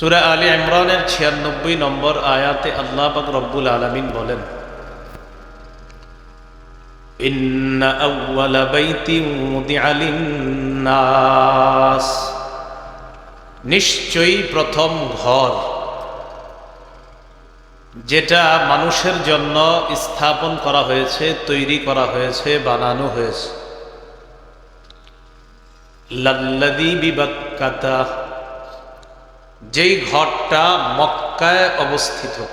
সুরা আলী ইমরানের ছিয়ানব্বই নম্বর আয়াতে আল্লাহ পাক রব্বুল আলমিন বলেন إن أول بيت وضع للناس নিশ্চয়ই প্রথম ঘর যেটা মানুষের জন্য স্থাপন করা হয়েছে তৈরি করা হয়েছে বানানো হয়েছে লাল্লাদি বিবাক্কাতা যেই ঘরটা মক্কায় অবস্থিত।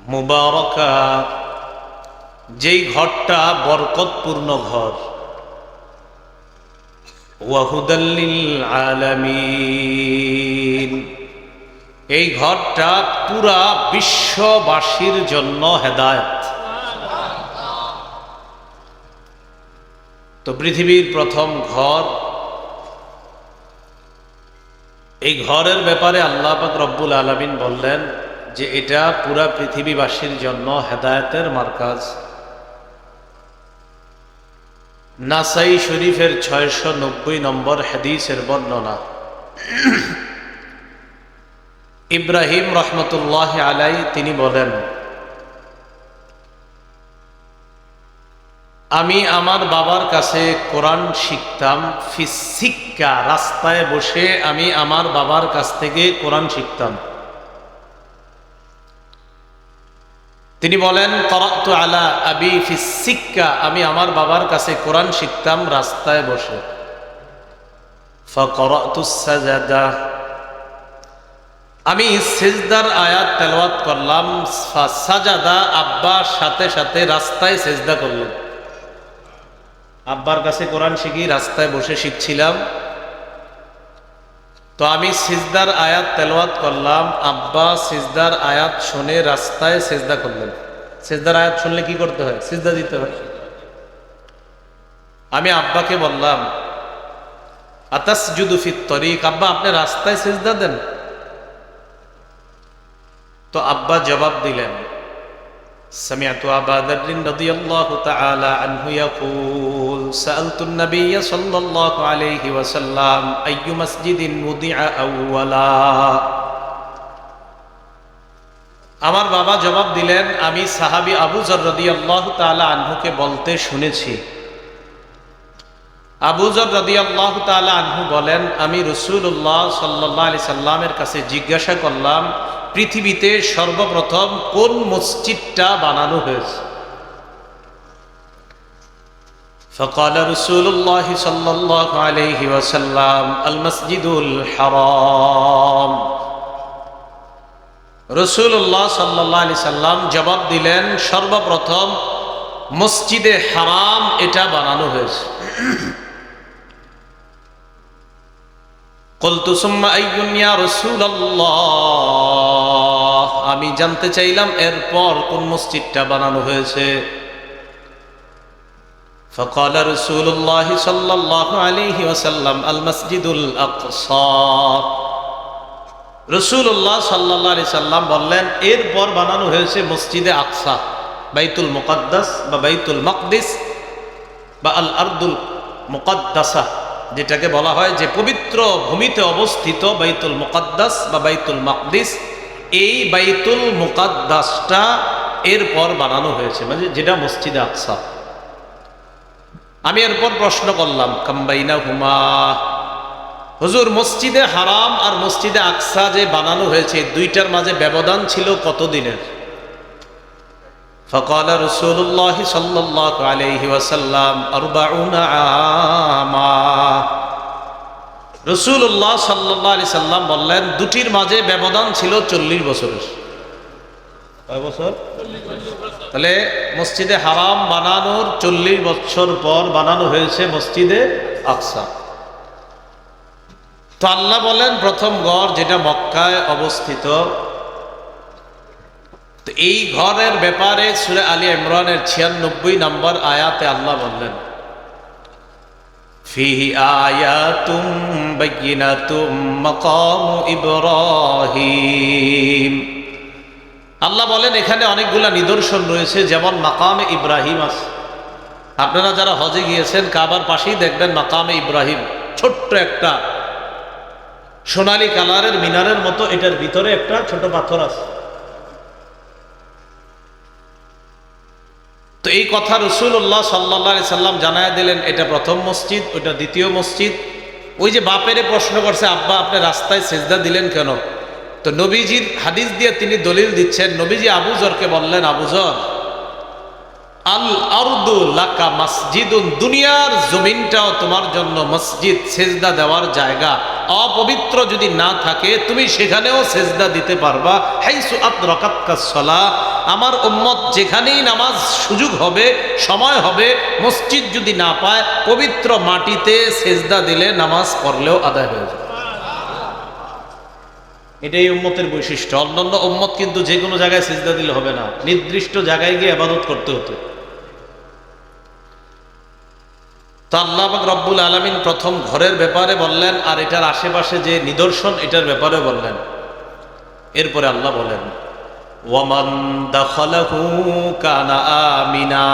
মুবারকা, যেই ঘরটা বরকতপূর্ণ ঘর। এই ঘরটা পুরা বিশ্ববাসীর জন্য হেদায়ত। তো পৃথিবীর প্রথম ঘর এই ঘরের ব্যাপারে আল্লাহ রব্বুল আলমিন বললেন যে এটা পুরা পৃথিবীবাসীর জন্য হেদায়তের মার্কাজ। নাসাই শরীফের ছয়শো নব্বই নম্বর হাদিসের বর্ণনা। ইব্রাহিম রহমতুল্লাহ আলাই তিনি বলেন আমি আমার বাবার কাছে কোরআন শিখতাম ফিসিক্কা রাস্তায় বসে আমি আমার বাবার কাছ থেকে কোরআন শিখতাম। তিনি বলেন করত আলা আবি ফিসিক্কা আমি আমার বাবার কাছে কোরআন শিখতাম রাস্তায় বসে। আমি সেজদার আয়াত তেলাওয়াত করলাম সাজাদা আব্বার সাথে সাথে রাস্তায় সেজদা করলাম আব্বার কাছে কোরআন শিখি, রাস্তায় বসে শিখছিলাম। তো আমি সিজদার আয়াত তেলাওয়াত করলাম, আব্বা সিজদার আয়াত শুনে রাস্তায় সেজদা করলেন। সেজদার আয়াত শুনলে কি করতে হয়? সিজদা দিতে হয়। আমি আব্বাকে বললাম আতাস জুদুফিত তরিক, আব্বা আপনি রাস্তায় সেজদা দেন? তো আব্বা জবাব দিলেন سمعت أبا ذر رضي الله تعالى عنه يقول سألت النبي صلى الله عليه وسلم أي مسجد وضع أولا আমার বাবা জবাব দিলেন আমি সাহাবি আবু জর্রদি আল্লাহ তালা আনহুকে বলতে শুনেছি আবু জর্রদি আল্লাহ তালা আনহু বলেন আমি রসুল্লাহ সাল্লাহ আলি সাল্লামের কাছে জিজ্ঞাসা করলাম পৃথিবীতে সর্বপ্রথম কোন মসজিদটা বানানো হয়েছে فقال رسول الله صلى الله عليه وسلم المسجد الحرام রসুল্লাহ সাল্লাহ আলি সাল্লাম জবাব দিলেন সর্বপ্রথম মসজিদে হারাম এটা বানানো হয়েছে আমি জানতে চাইলাম এরপর কোন মসজিদটা বানানো হয়েছে فقال رسول الله صلى الله عليه وسلم المسجد الأقصى রসুল্লাহ সাল্লাহ আলি সাল্লাম বললেন এরপর বানানো হয়েছে মসজিদে আকসা বাইতুল মুকাদ্দাস বা বাইতুল মকদিস বা আল আর্দুল মুকাদ্দাসা যেটাকে বলা হয় যে পবিত্র ভূমিতে অবস্থিত বাইতুল মুকাদ্দাস বা বাইতুল মকদিস এই বাইতুল মুকাদ্দাসটা এরপর বানানো হয়েছে মানে যেটা মসজিদে আকসা আমি এরপর প্রশ্ন করলাম কাম্বাইনা হুমা হুজুর মসজিদে হারাম আর মসজিদে আকসা যে বানানো হয়েছে দুইটার মাঝে ব্যবধান ছিল কতদিনের فقال رسول الله صلى الله عليه وسلم أربعون عاما রসুল্লাহ সাল্লাহ আলি সাল্লাম বললেন দুটির মাঝে ব্যবধান ছিল চল্লিশ বছরের। কয় বছর? তাহলে মসজিদে হারাম বানানোর চল্লিশ বছর পর বানানো হয়েছে মসজিদে আকসা। তো আল্লাহ বলেন প্রথম ঘর যেটা মক্কায় অবস্থিত। তো এই ঘরের ব্যাপারে সুরে আলী ইমরানের ছিয়ানব্বই নম্বর আয়াতে আল্লাহ বললেন ফিহি আয়াতুম বাইয়িনাতুম মাকাম ইব্রাহিম। আল্লাহ বলেন, এখানে অনেকগুলা নিদর্শন রয়েছে, যেমন মাকামে ইব্রাহিম আছে। আপনারা যারা হজে গিয়েছেন, কাবার পাশেই দেখবেন মাকামে ইব্রাহিম। ছোট্ট একটা সোনালী কালারের মিনারের মতো, এটার ভিতরে একটা ছোট পাথর আছে। তো এই কথা রসুল্লাহ সাল্লা সাল্লাম জানায় দিলেন, এটা প্রথম মসজিদ, ওটা দ্বিতীয় মসজিদ। ওই যে বাপেরে প্রশ্ন করছে, আব্বা, আপনি রাস্তায় সেজদা দিলেন কেন? তো নবীজির হাদিস দিয়ে তিনি দলিল দিচ্ছেন, নবীজি আবুজরকে বললেন আবুজর আল আরদু লাকা মসজিদুন, দুনিয়ার জমিনটাও তোমার জন্য মসজিদ, সেজদা দেওয়ার জায়গা। অপবিত্র যদি না থাকে, তুমি সেখানেও সেজদা দিতে পারবা। হাইসু আত্মরকাতকা সলা। আমার উম্মত যেখানেই নামাজ সুযোগ হবে, সময় হবে, মসজিদ যদি না পায়, পবিত্র মাটিতে সেজদা দিলে নামাজ পড়লেও আদায় হয়ে যাবে। এটাই উম্মতের বৈশিষ্ট্য। অন্যান্য উম্মত কিন্তু যে কোনো জায়গায় সেজদা দিলে হবে না। নির্দিষ্ট জায়গায় গিয়ে আবাদত করতে হতো। তো আল্লাহ রব্বুল আলমিন প্রথম ঘরের ব্যাপারে বললেন, আর এটার আশেপাশে যে নিদর্শন, এটার ব্যাপারে বললেন। এরপরে আল্লাহ বলেন, ওয়ামান কানা আমিনা।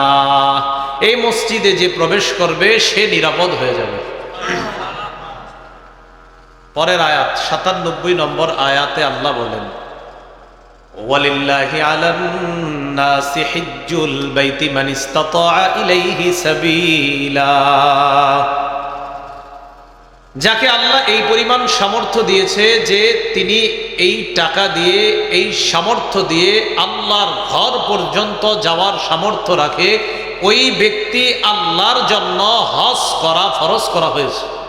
এই মসজিদে যে প্রবেশ করবে, সে নিরাপদ হয়ে যাবে। পরের আয়াত, সাতানব্বই নম্বর আয়াতে আল্লাহ বলেন ওয়ালিল্লাহি আলান নাসি বাইতি মান ইসতাতা ইলাইহি সাবিলা। যাকে আল্লাহ এই পরিমাণ সামর্থ্য দিয়েছে যে তিনি এই টাকা দিয়ে, এই সামর্থ্য দিয়ে আল্লাহর ঘর পর্যন্ত যাওয়ার সামর্থ্য রাখে, ওই ব্যক্তি আল্লাহর জন্য হজ করা, ফরজ করা হয়েছে।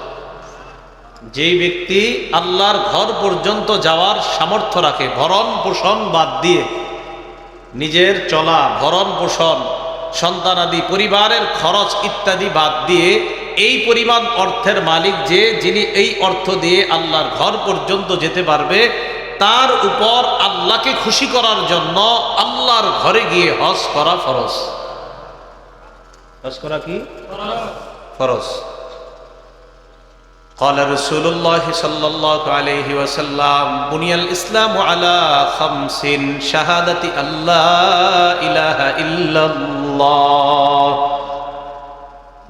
যেই ব্যক্তি আল্লাহর ঘর পর্যন্ত যাওয়ার সামর্থ্য রাখে ভরণ পোষণ বাদ দিয়ে নিজের চলা ভরণ পোষণ সন্তানাদি পরিবারের খরচ ইত্যাদি বাদ দিয়ে এই পরিমাণ অর্থের মালিক যে যিনি এই অর্থ দিয়ে আল্লাহর ঘর পর্যন্ত যেতে পারবে তার উপর আল্লাহকে খুশি করার জন্য আল্লাহর ঘরে গিয়ে হজ করা ফরজ। হজ করা কি? ফরজ। قال رسول الله صلى الله عليه وسلم بني الإسلام على خمس شهادة أن لا إله إلا الله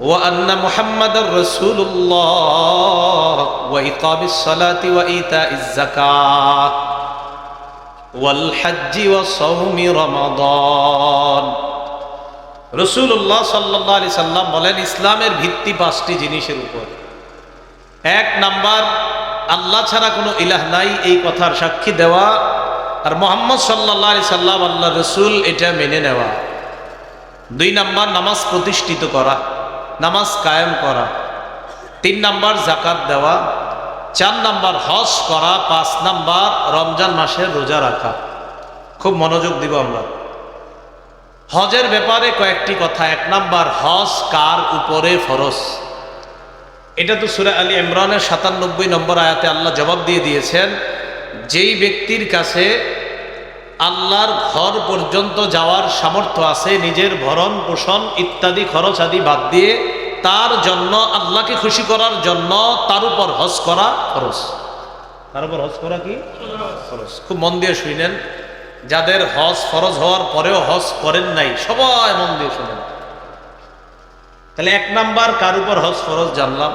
وأن محمد رسول الله وإقام الصلاة وإيتاء الزكاة والحج وصوم رمضان رسول الله صلى الله عليه وسلم বলেন ইসলামের ভিত্তি পাঁচটি জিনিসের উপর এক নাম্বার, আল্লাহ ছাড়া কোনো ইলাহ নাই, এই কথার সাক্ষী দেওয়া। আর মোহাম্মদ সাল্লাহ সাল্লাম আল্লাহ রসুল, এটা মেনে নেওয়া। দুই নাম্বার, নামাজ প্রতিষ্ঠিত করা, নামাজ কায়েম করা। তিন নাম্বার জাকাত দেওয়া। চার নাম্বার, হজ করা। পাঁচ নাম্বার, রমজান মাসের রোজা রাখা। খুব মনোযোগ দিব আমরা। হজের ব্যাপারে কয়েকটি কথা। এক নাম্বার, হজ কার উপরে ফরজ? এটা তো সুরা আলী ইমরানের সাতানব্বই নম্বর আয়াতে আল্লাহ জবাব দিয়ে দিয়েছেন, যেই ব্যক্তির কাছে আল্লাহর ঘর পর্যন্ত যাওয়ার সামর্থ্য আছে, নিজের ভরণ পোষণ ইত্যাদি খরচ আদি বাদ দিয়ে তার জন্য, আল্লাহকে খুশি করার জন্য তার উপর হজ করা খরচ তার উপর হজ করা কি? খরচ খুব মন দিয়ে শুনেন, যাদের হজ ফরজ হওয়ার পরেও হজ করেন নাই, সবাই মন দিয়ে শুনেন। তাহলে এক নাম্বার, কার উপর হজ ফরজ জানলাম?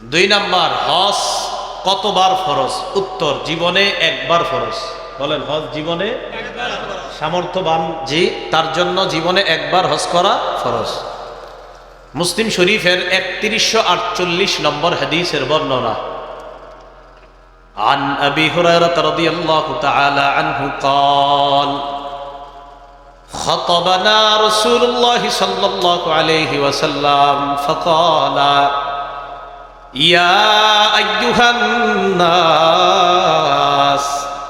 দুই নাম্বার হজ কতবার ফরজ উত্তর জীবনে একবার ফরজ বলেন হজ জীবনে সামর্থ্যবান জি তার জন্য জীবনে একবার হজ করা ফরজ মুসলিম শরীফের একত্রিশশো আটচল্লিশ নম্বর হাদিসের বর্ণনা عن أبي هريرة رضي الله تعالى عنه قال خطبنا رسول الله صلى الله عليه وسلم فقال يا أيها الناس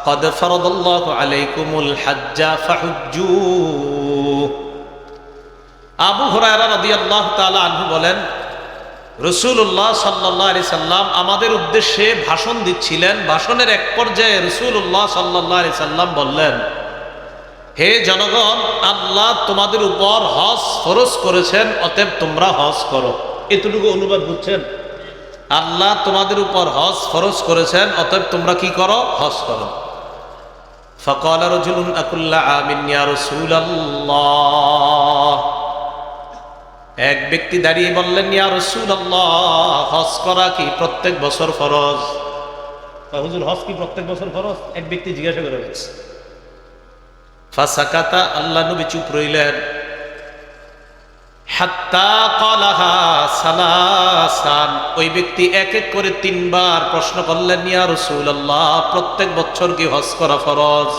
قد فرض الله عليكم الحج فحجوه আবু হুরায়রা রাদিয়াল্লাহু তাআলা আনহু বলেন রসুল্লাহ সাল্লাহ আলি সাল্লাম আমাদের উদ্দেশ্যে ভাষণ দিচ্ছিলেন ভাষণের এক পর্যায়ে রসুল্লাহ সাল্লাহ আলি সাল্লাম বললেন হে জনগণ আল্লাহ তোমাদের উপর হজ ফরজ করেছেন অতএব তোমরা হজ করো এতটুকু অনুবাদ বুঝছেন আল্লাহ তোমাদের উপর হজ ফরজ করেছেন, অতএব তোমরা কি করো? হজ করো। ফকাল রজুলুন আকুল্লা আমিন রাসূলুল্লাহ। এক ব্যক্তি দাঁড়িয়ে বললেন, ইয়া রাসূলুল্লাহ, হজ করা কি প্রত্যেক বছর ফরজ? হুজুর, হজ কি প্রত্যেক বছর ফরজ? এক ব্যক্তি জিজ্ঞাসা করে গেছে ফাসাকাতা, আল্লাহ নবী চুপ রইলেন। ওই ব্যক্তি এক এক করে তিনবার প্রশ্ন করলেন, ইয়া প্রত্যেক বছর কি হজ করা ফরজ?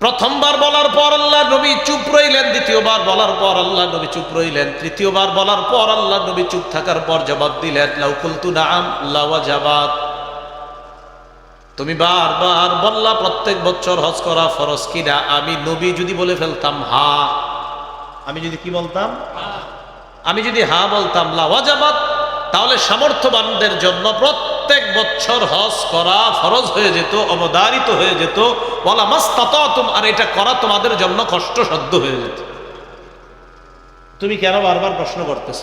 প্রথমবার বলার পর আল্লাহ নবী চুপ রইলেন, দ্বিতীয়বার বলার পর আল্লাহ নবী চুপ রইলেন, তৃতীয়বার বলার পর আল্লাহ নবী চুপ থাকার পর জবাব দিলেন লাউকুলতু নাম লাওয়াজাবাত তুমি বারবার বললা, প্রত্যেক বছর হজ করা ফরজ কিনা? আমি নবী যদি বলে ফেলতাম, হা। আমি যদি কি বলতাম? আমি যদি হা বলতাম লাওয়াজাবাত তাহলে সামর্থ্যবানদের জন্য প্রত্যেক বছর হজ করা ফরজ হয়ে যেত অবদারিত হয়ে যেত। বলা মাস্তাত আর এটা করা তোমাদের জন্য কষ্টসাধ্য হয়ে যেত। তুমি কেন বারবার প্রশ্ন করতেছ?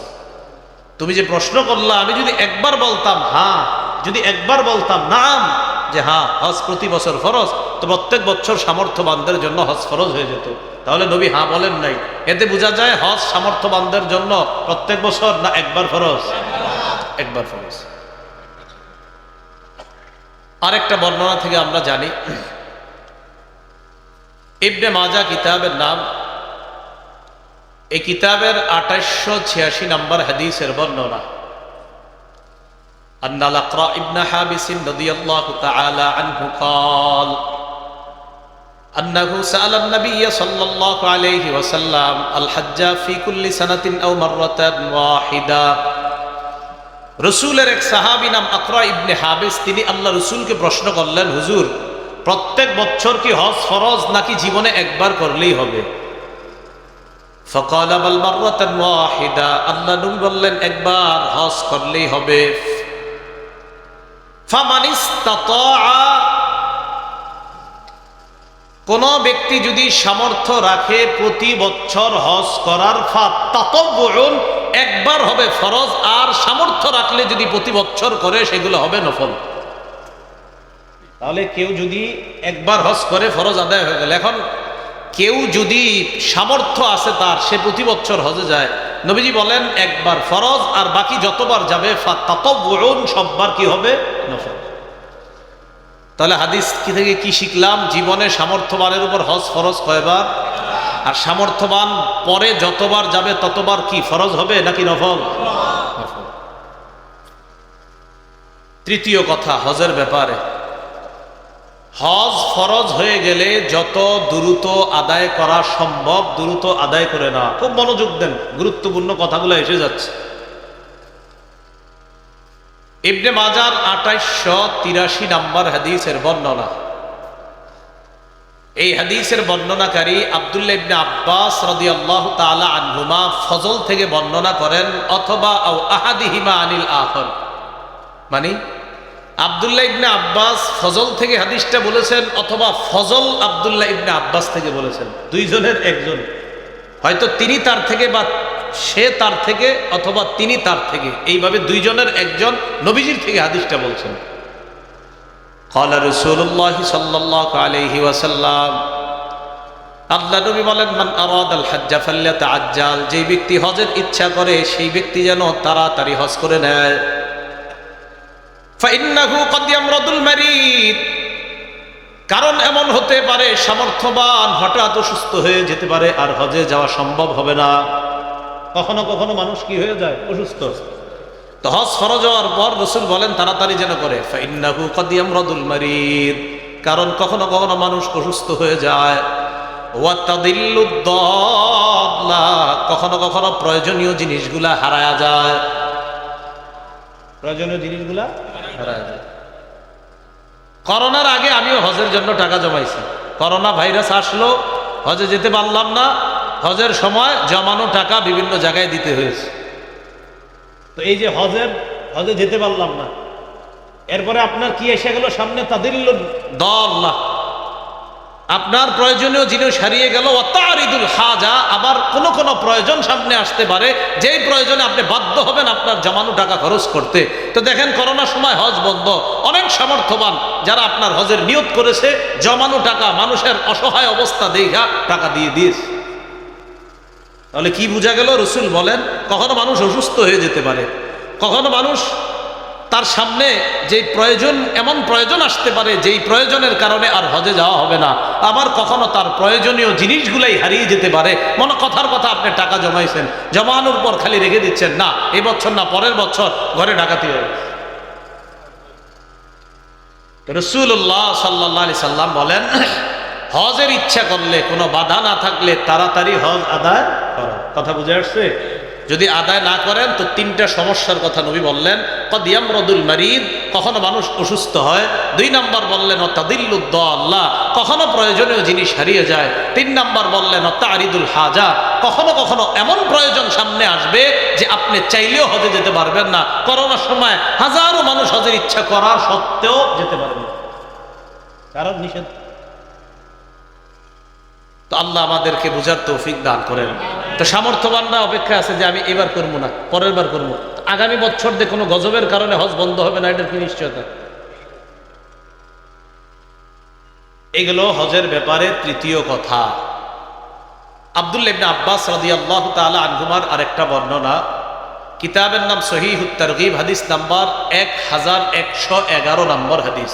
তুমি যে প্রশ্ন করলা, আমি যদি একবার বলতাম হ্যাঁ যদি একবার বলতাম নাম যে হ্যাঁ হজ প্রতি বছর ফরজ, তো প্রত্যেক বছর সামর্থ্যবানদের জন্য হজ ফরজ হয়ে যেত। তাহলে নবী হ্যাঁ বলেন নাই। এতে বোঝা যায় হজ সামর্থ্যবানদের জন্য প্রত্যেক বছর না একবার ফরজ? একবার ফরজ। আরেকটা বর্ণনা থেকে আমরা জানি, ইবনে মাজা কিতাবের নাম, এই কিতাবের আঠাশশো ছিয়াশি নম্বর হাদিসের বর্ণনা। أن الأقرأ ابن حابس رضي الله تعالى عنه قال أنه سأل النبي صلى الله عليه وسلم الحج في كل سنة أو مرة واحدة রসুলের এক সাহাবি নাম আকরা ইবনে হাবিস তিনি আল্লাহ রসুলকে প্রশ্ন করলেন হুজুর প্রত্যেক বছর কি হজ ফরজ নাকি জীবনে একবার করলেই হবে ফকাল আবাল মাররাতান ওয়াহিদা আল্লাহ নবী বললেন একবার হজ করলেই হবে ফামানিস্তাতাআ কোন ব্যক্তি যদি সামর্থ্য রাখে প্রতি বছর হজ করার ফাতাতবুন একবার হবে ফরজ, আর সামর্থ্য রাখলে যদি প্রতি বছর করে, সেগুলো হবে নফল। তাহলে কেউ যদি একবার হজ করে, ফরজ আদায় হয়ে গেল। এখন কেউ যদি সামর্থ্য আছে তার, সে প্রতি বছর হজে যায় নবীজি বলেন, একবার ফরজ আর বাকি যতবার যাবে সববার কি হবে? তাহলে হাদিস কি থেকে কি শিখলাম? জীবনে সামর্থ্যবানের উপর হজ ফরজ কয়বার? আর সামর্থ্যবান পরে যতবার যাবে, ততবার কি ফরজ হবে নাকি নফল। তৃতীয় কথা, হজের ব্যাপারে। হজ ফরজ হয়ে গেলে যত দ্রুত আদায় করা সম্ভব, দ্রুত আদায় করে না খুব মনোযোগ দেন, গুরুত্বপূর্ণ কথাগুলো এসে যাচ্ছে। ইবনে মাজার আঠাইশশো তিরাশি নাম্বার হাদিসের বর্ণনা। এই হাদিসের বর্ণনাকারী আবদুল্লাহ ইবনে আব্বাস রদি আল্লাহ তাআলা আনহুমা ফজল থেকে বর্ণনা করেন, অথবা আহাদিহিমা আনিল আখর। মানে আবদুল্লাহ ইবনে আব্বাস ফজল থেকে হাদিসটা বলেছেন অথবা ফজল আবদুল্লাহ ইবনে আব্বাস থেকে বলেছেন দুইজনের একজন হয়তো তিনি তার থেকে বা সে তার থেকে অথবা তিনি তার থেকে এইভাবে দুইজনের একজন নবীজির থেকে হাদিসটা বলছেন قال رسول الله صلى الله عليه وسلم আল্লাহ নবী বলেন মান আরাদাল হাজ্জা ফাল্যাতাআজ্জাল যেই ব্যক্তি হজের ইচ্ছা করে সেই ব্যক্তি যেন তাড়াতাড়ি হজ করে নেয় কারণ এমন হতে পারে সামর্থ্যবান, হঠাৎ অসুস্থ হয়ে যেতে পারে আর হজে যাওয়া সম্ভব হবে না। কখনো কখনো মানুষ কি হয়ে যায়? অসুস্থ। তো হজ ফরজ হওয়ার পর রসুল বলেন, তাড়াতাড়ি যেন করে। ফাইন্নাহু কদিয়াম ইয়ামরাদুল মারিদ। কারণ কখনো কখনো মানুষ অসুস্থ হয়ে যায়। কখনো কখনো প্রয়োজনীয় জিনিসগুলা হারায়া যায়। প্রয়োজনীয় জিনিসগুলা হারায়া যায়। করোনার আগে আমিও হজের জন্য টাকা জমাইছি। করোনা ভাইরাস আসলো হজে যেতে পারলাম না। হজের সময় জমানো টাকা বিভিন্ন জায়গায় দিতে হয়েছে। তো এই যে হজের হজে যেতে পারলাম না। এরপরে আপনার কি এসে গেল সামনে? তাদের দল আপনার প্রয়োজনীয় জিনিস হারিয়ে গেল, অতারিদুল হাজা আবার কোন কোন প্রয়োজন সামনে আসতে পারে, যেই প্রয়োজনে আপনি বাধ্য হবেন আপনার জমানো টাকা খরচ করতে। তো দেখেন করোনার সময় হজ বন্ধ। অনেক সামর্থ্যবান যারা আপনার হজের নিয়োগ করেছে, জমানো টাকা, মানুষের অসহায় অবস্থা দেখা টাকা দিয়ে দিয়েছে। তাহলে কি বোঝা গেল? রসুল বলেন, কখনো মানুষ অসুস্থ হয়ে যেতে পারে, কখনো মানুষ তার সামনে যেই প্রয়োজন, এমন প্রয়োজন আসতে পারে যেই প্রয়োজনের কারণে আর হজে যাওয়া হবে না। আবার কখনো তার প্রয়োজনীয় জিনিসগুলাই হারিয়ে যেতে পারে। মনে কথার কথা আপনি টাকা জমাইছেন, জমানোর পর খালি রেখে দিচ্ছেন, না এই বছর না, পরের বছর ঘরে ডাকাতি হবে। রসুল্লাহ সাল্লাহ আলি সাল্লাম বলেন, হজের ইচ্ছা করলে কোনো বাধা না থাকলে তাড়াতাড়ি হজ আদায় করো। কথা বুঝে আসছে? যদি আদায় না করেন, তো তিনটা সমস্যার কথা নবী বললেন। কদিয়াম রদুল মারিদ, কখনো মানুষ অসুস্থ হয়, দুই নাম্বার বললেন অত্যাদিল্লুদ্দ আল্লাহ কখনো প্রয়োজনীয় জিনিস হারিয়ে যায়। তিন নাম্বার বললেন, অত্যারিদুল হাজা কখনো কখনো এমন প্রয়োজন সামনে আসবে যে আপনি চাইলেও হজে যেতে পারবেন না। করোনার সময় হাজারো মানুষ হজের ইচ্ছা করার সত্ত্বেও যেতে পারবে। কারণ নিষেধ। তো আল্লাহ আমাদেরকে বুঝার তৌফিক দান করেন। তো সামর্থ্যবানরা অপেক্ষা আছে যে আমি এবার করব না, পরের বার করব। আগামী বছর দিয়ে কোনো গজবের কারণে হজ বন্ধ হবে না এটার কি নিশ্চয়তা? এগুলো হজের ব্যাপারে তৃতীয় কথা। আব্দুল্লাহ ইবনে আব্বাস রাদিয়াল্লাহু তাআলা আনহুমার আরেকটা বর্ণনা, কিতাবের নাম সহিহ তারগিব হাদিস নাম্বার এক হাজার একশো এগারো নম্বর হাদিস।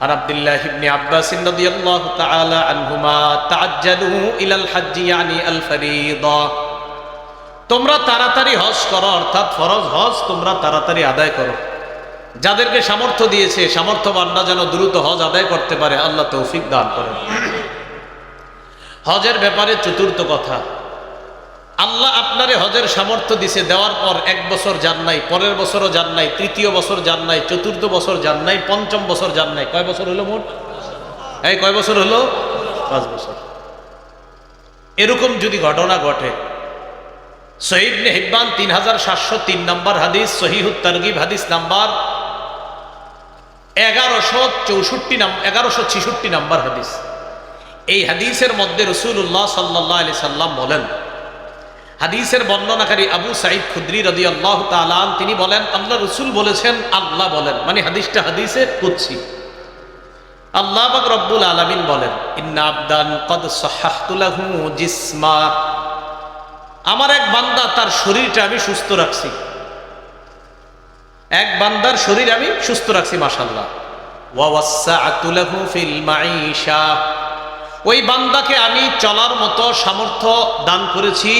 عن عبد الله بن عباس رضي الله تعالى عنهما تعجلوا الى الحج يعني الفريضه তোমরা তাড়াতাড়ি হজ করো অর্থাৎ ফরজ হজ তোমরা তাড়াতাড়ি আদায় করো যাদেরকে সামর্থ্য দিয়েছে সামর্থ্যবানরা যেন দ্রুত হজ আদায় করতে পারে আল্লাহ তৌফিক দান করেন হজের ব্যাপারে চতুর্থ কথা আল্লাহ আপনারে হজের সামর্থ্য দিছে, দেওয়ার পর এক বছর যান নাই, পরের বছরও যান নাই, তৃতীয় বছর যান নাই, চতুর্থ বছর যান নাই, পঞ্চম বছর যান নাই। কয় বছর হলো মোট? এই কয় বছর হলো পাঁচ বছর। এরকম যদি ঘটনা ঘটে শহীদ হিব্বান তিন হাজার সাতশো তিন নম্বর হাদিস সহিহুত তারগিব হাদিস নাম্বার এগারোশো চৌষট্টি এগারোশো ছিষট্টি নাম্বার হাদিস। এই হাদিসের মধ্যে রসুল্লাহ সাল্লাহ আলি সাল্লাম বলেন হাদিসের বর্ণনাকারী আবু সাইদ খুদ্রি রদি আল্লাহ তালান তিনি বলেন, আল্লাহ রসুল বলেছেন, আল্লাহ বলেন। মানে হাদিসটা হাদিসে কুচ্ছি আল্লাহ বাক রব্বুল আলমিন বলেন, ইন্না আবদান কদ জিসমা। আমার এক বান্দা, তার শরীরটা আমি সুস্থ রাখছি। এক বান্দার শরীর আমি সুস্থ রাখছি মাসাল্লাহ ওই বান্দাকে আমি চলার মতো সামর্থ্য দান করেছি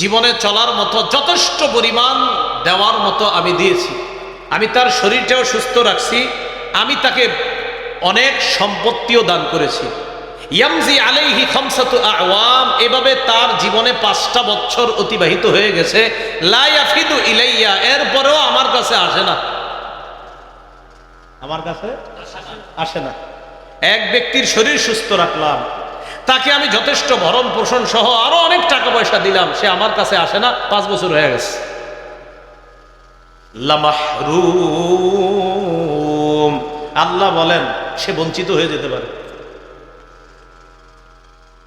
জীবনে চলার মতো যথেষ্ট পরিমাণ দেওয়ার মতো আমি দিয়েছি। আমি তার শরীরটাও সুস্থ রাখছি। আমি তাকে অনেক সম্পত্তিও দান করেছি। ইয়ামজি আলাইহি খামসাতু আওয়াম এভাবে তার জীবনে পাঁচটা বছর অতিবাহিত হয়ে গেছে। লা ইয়াফিদু ইলাইয়া এরপরেও আমার কাছে আসে না। আমার কাছে আসে না। এক ব্যক্তির শরীর সুস্থ রাখলাম। তাকে আমি যথেষ্ট ভরণ পোষণ সহ আরও অনেক টাকা পয়সা দিলাম, সে আমার কাছে আসে না, পাঁচ বছর হয়ে গেছে। আল্লাহ বলেন, সে বঞ্চিত হয়ে যেতে পারে।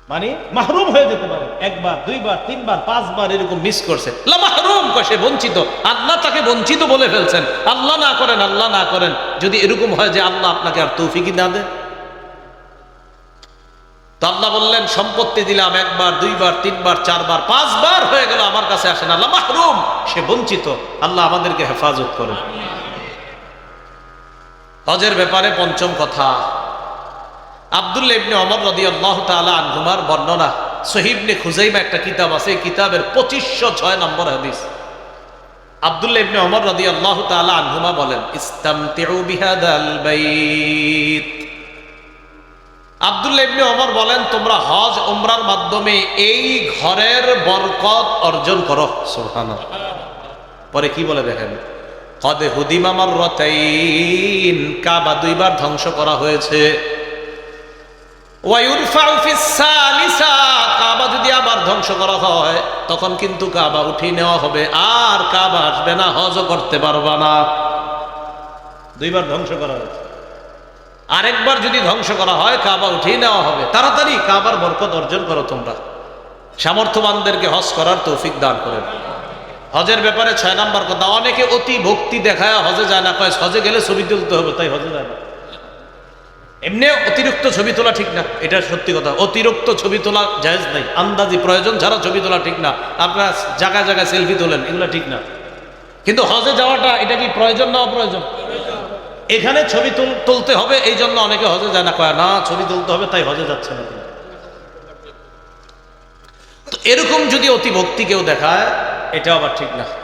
মানে মাহরুম হয়ে যেতে পারে। একবার, দুইবার, তিনবার, পাঁচবার এরকম মিস করছে। মাহরুম সে বঞ্চিত। আল্লাহ তাকে বঞ্চিত বলে ফেলছেন। আল্লাহ না করেন, আল্লাহ না করেন। যদি এরকম হয় যে আল্লাহ আপনাকে আর তৌফিকি না দেয়। আল্লাহ বললেন, সম্পত্তি দিলাম একবার, দুইবার, তিনবার, চারবার, পাঁচবার হয়ে গেল, আমার কাছে আসেন আল্লাহ মাহরুম, সে বঞ্চিত। আল্লাহ আমাদেরকে হেফাজত করে হজের ব্যাপারে পঞ্চম কথা আব্দুল্লা ইবনে অমর আল্লাহ তালা আনহুমার বর্ণনা সহিবনে খুজাইমা একটা কিতাব আছে, এই কিতাবের পঁচিশশো ছয় নম্বর হাদিস। আব্দুল্লা ইবনে অমর রদি আল্লাহ তালা আনহুমা বলেন ইস্তাম বিহাদাল বাইত। আব্দুল্লা ইবনে অমর বলেন, তোমরা হজ, উমরার মাধ্যমে এই ঘরের বরকত অর্জন করো। সুবহান পরে কি বলে দেখেন? কদে হুদিম আমার রতাইন কাবা দুইবার ধ্বংস করা হয়েছে। কাবা যদি আবার ধ্বংস করা হয়, তখন কিন্তু কাবা উঠিয়ে নেওয়া হবে। আর কাবা আসবে না, হজও করতে পারবা না। দুইবার ধ্বংস করা হয়েছে। আরেকবার যদি ধ্বংস করা হয়, কাবা উঠিয়ে নেওয়া হবে। তাড়াতাড়ি কাবার বরকত অর্জন করো তোমরা। সামর্থ্যবানদেরকে হজ করার তৌফিক দান করেন। হজের ব্যাপারে ছয় নাম্বার কথা, অনেকে অতি ভক্তি দেখায়, হজে যায় না, কয়, হজে গেলে ছবি তুলতে হবে, তাই হজে যায় না। এমনি অতিরিক্ত ছবি তোলা ঠিক না, এটা সত্যি কথা। অতিরিক্ত ছবি তোলা জায়েজ নাই, আন্দাজি প্রয়োজন ছাড়া ছবি তোলা ঠিক না। আপনারা জায়গায় জায়গায় সেলফি তোলেন, এগুলো ঠিক না। কিন্তু হজে যাওয়াটা, এটা কি প্রয়োজন না অপ্রয়োজন? এখানে ছবি তুল- তুলতে হবে, এই জন্য অনেকে হজে যায় না, কয়, না, ছবি তুলতে হবে, তাই হজে যাচ্ছে না। এরকম যদি অতি ভক্তি কেউ দেখায়, এটা আবার ঠিক না।